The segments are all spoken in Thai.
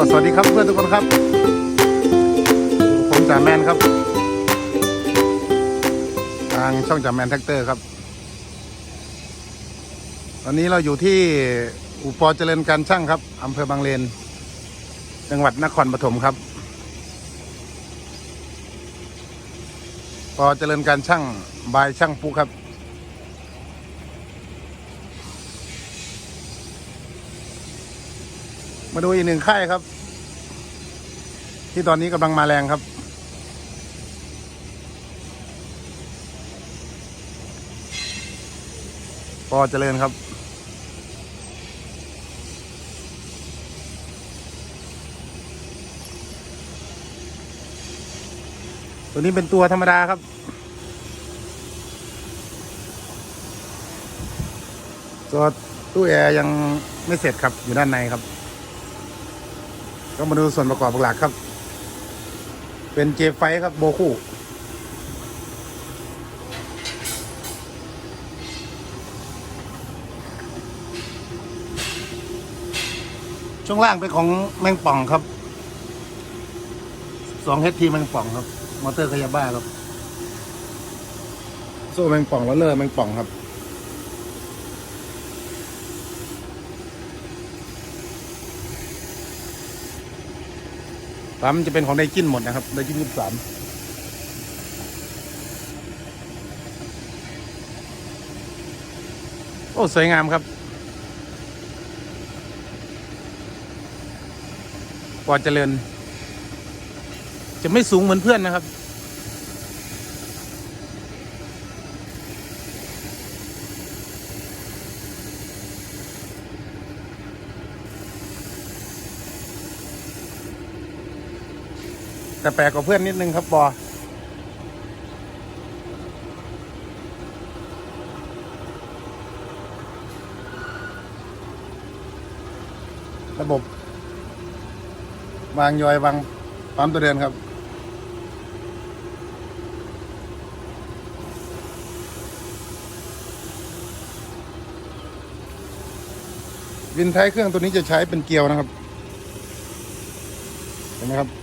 ก็สวัสดีครับเพื่อนทุกคนครับ ผมจ่าแมนครับ ทางช่องจ่าแมนแท็กเตอร์ครับ ตอนนี้เราอยู่ที่อุปอเจริญการช่างครับอำเภอบางเลน จังหวัดนครปฐมครับปอเจริญการช่างบายช่างปุ๊ครับ มาดูอีกหนึ่งค่ายครับ ที่ตอนนี้กำลังมาแรงครับปอเจริญครับ ตัวนี้เป็นตัวธรรมดาครับตัวตู้แอร์ยังไม่เสร็จครับอยู่ด้านในครับ ก็มาดูส่วนประกอบหลักครับ เป็นเจฟไฟครับโบคู่ ช่วงล่างเป็นของแมงป่องครับสองเฮดทีแมงป่องครับ มอเตอร์ขยับบ้าครับ โซ่แมงป่องแล้วเลอร์แมงป่องครับ ปั๊มจะเป็นของไดกินหมดนะครับไดกินยี่สิบสามโอ้ สวยงามครับกว่าเจริญ จะไม่สูงเหมือนเพื่อนนะครับ แต่แปลกกว่าเพื่อนนิดนึงครับปอระบบ วางยอยวางปั๊มตัวเดินครับ วินท้ายเครื่องตัวนี้จะใช้เป็นเกลียวนะครับ เห็นไหมครับ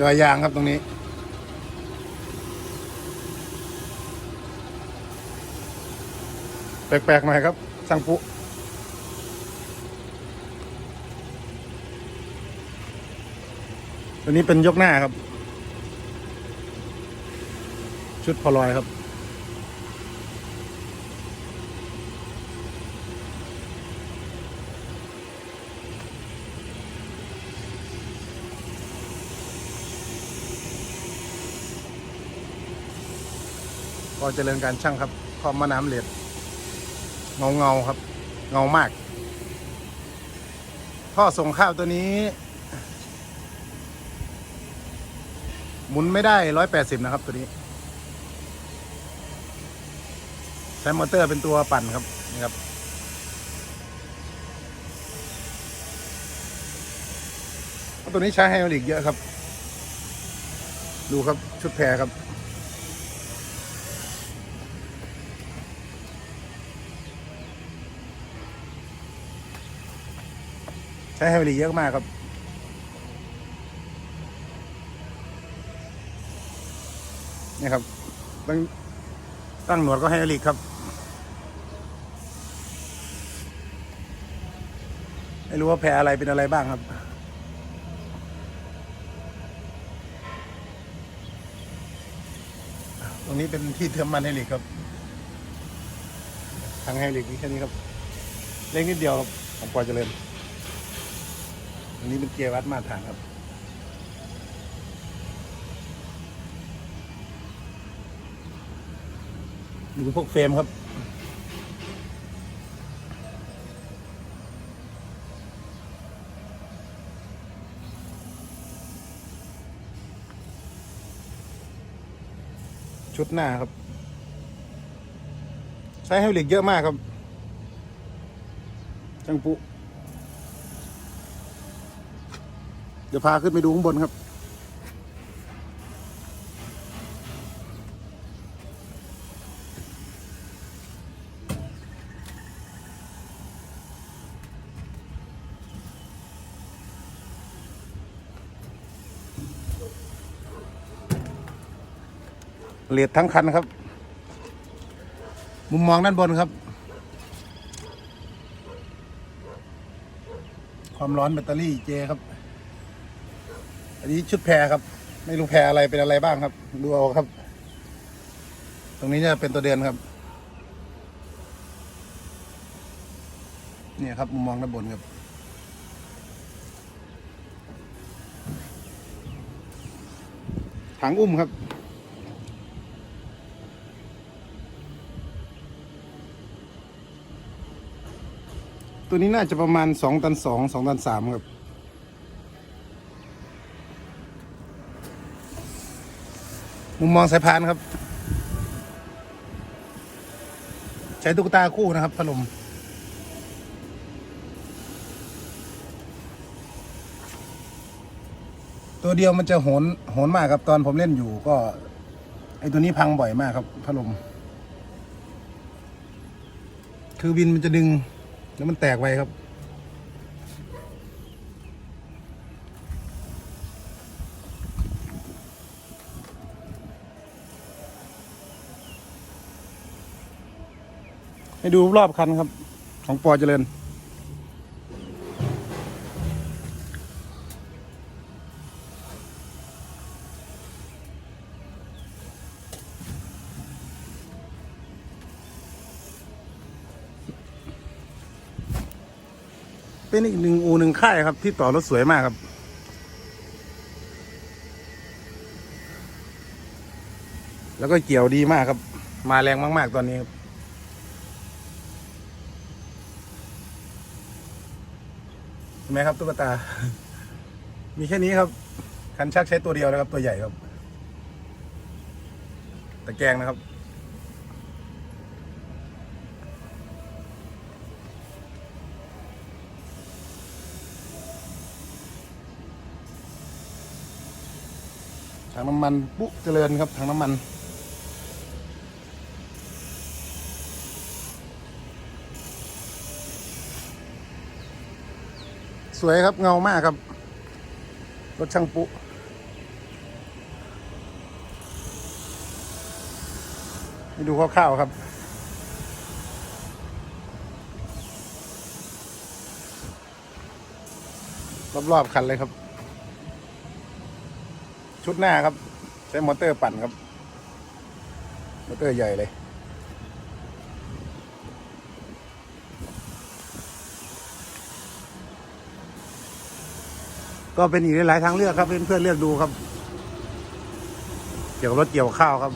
ยอยางครับตรงนี้ แปลกๆหน่อยครับช่างปุตัวนี้เป็นยกหน้าครับ ชุดพอลอยครับ ก็เจริญการช่างครับคอมมะน้ำเหล็ดเงาเงาครับ เงามาก ท่อส่งข้าวตัวนี้ หมุนไม่ได้ร้อยแปดสิบนะครับตัวนี้ใช้มอเตอร์เป็นตัวปั่นครับนี่ครับตัวนี้ใช้ไฮดรอลิกเยอะครับ ดูครับชุดแพรครับ ใช้ไฮดรอลิกเยอะมากครับนี่ครับตั้งตั้งหนวดก็ไฮดรอลิกครับไม่รู้ว่าแพรอะไรเป็นอะไรบ้างครับตรงนี้เป็นที่เทอมมันไฮรอลิกครับ ทางไฮรอลิกมีแค่นี้ครับ เล็กนิดเดียวครับของปอยเจริญ อันนี้เป็นเกียร์วัดมาตรฐานครับ ดูพวกเฟรมครับ ชุดหน้าครับ ใช้ไฮดรอลิกเยอะมากครับ จังปุ เดี๋ยวพาขึ้นไปดูข้างบนครับ เลียดทั้งคันครับ มุมมองด้านบนครับ ความร้อนแบตเตอรี่เจครับ อันนี้ชุดแพรครับ ไม่รู้แพรอะไรเป็นอะไรบ้างครับ ดูเอาครับ ตรงนี้จะเป็นตัวเดือนครับเนี่ยครับมุมมองด้านบนครับถังอุ้มครับตัวนี้น่าจะประมาณสองตันสองสองตันสามครับ มุมมองสายพานครับ ใช้ตุ๊กตาคู่นะครับพัดลมตัวเดียวมันจะโหนโหนมากครับตอนผมเล่นอยู่ก็ ไอตัวนี้พังบ่อยมากครับพัดลม คือวินมันจะดึง แล้วมันแตกไวครับ ให้ดูรอบคันครับ ของปอเจริญเป็นอีกหนึ่งอูหนึ่งค่ายครับ ที่ต่อรถสวยมากครับ แล้วก็เกี่ยวดีมากครับ มาแรงมาก ๆ ตอนนี้ครับเห็น ไหมครับตุ๊กตา มีแค่นี้ครับคันชักใช้ตัวเดียวนะครับ ตัวใหญ่ครับ ตะแกรงนะครับ ถังน้ำมันปุ๊เจริญครับถังน้ำมัน สวยครับเงามากครับ รถช่างปุ๊ให้ดูคร่าวๆครับ รอบๆคันเลยครับ ชุดหน้าครับ ใช้มอเตอร์ปั่นครับ มอเตอร์ใหญ่เลย ก็เป็นอีกหลายทางเลือกครับเพื่อนๆเลือกดูครับ เกี่ยวกับรถเกี่ยวข้าวครับ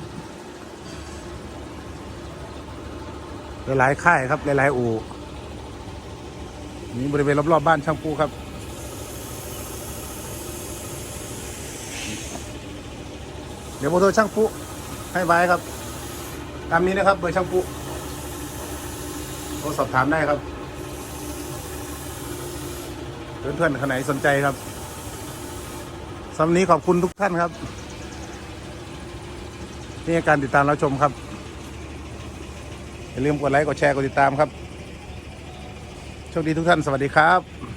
หลายๆค่ายครับหลายๆอู่นี่บริเวณรอบๆบ้านช่างปูครับเดี๋ยวโบโทรช่างปุ๊ให้ไว้ครับ ตามนี้นะครับเบอร์ช่างปุ๊โทรสอบถามได้ครับ เพื่อนๆคนไหนสนใจครับ สำหรับนี้ขอบคุณทุกท่านครับ นี่การติดตามรับชมครับ อย่าลืมกดไลค์ กดแชร์ กดติดตามครับ โชคดีทุกท่าน สวัสดีครับ